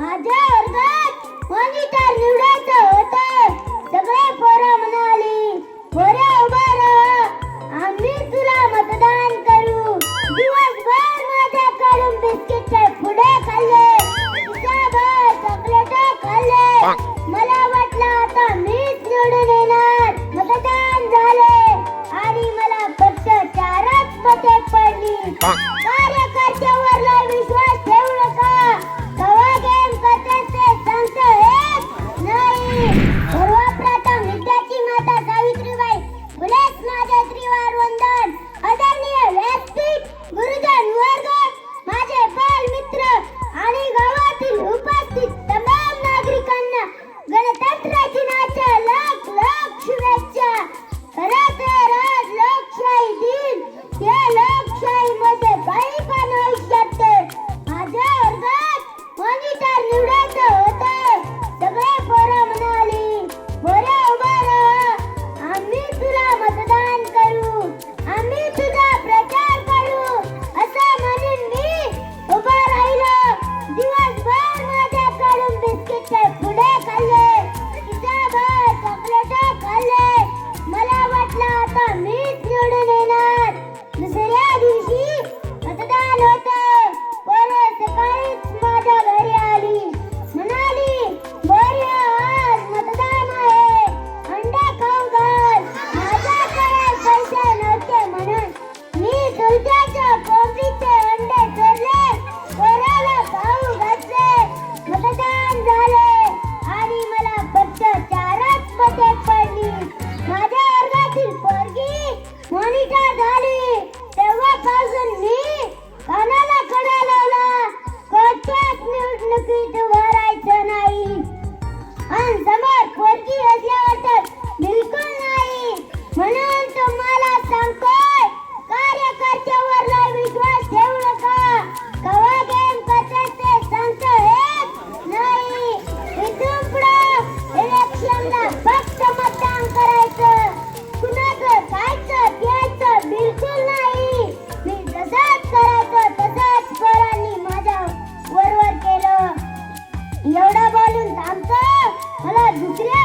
माझ्या वर्गात मॉनिटर निवडायचं होतं. सगळे पोरं म्हणाली आम्ही तुला मतदान करू. दिवसभर माझ्याकडून बिस्किटचे पुढे खाल्ले चॉकलेट मला वाटलं आता मीच निवडून येणार. निघाली तेव्हापासून मी कानाला कडा लावला. कोणत्याच निवडणुकीत उभं नाही. आणि समोर पोरगी Ferro Grande.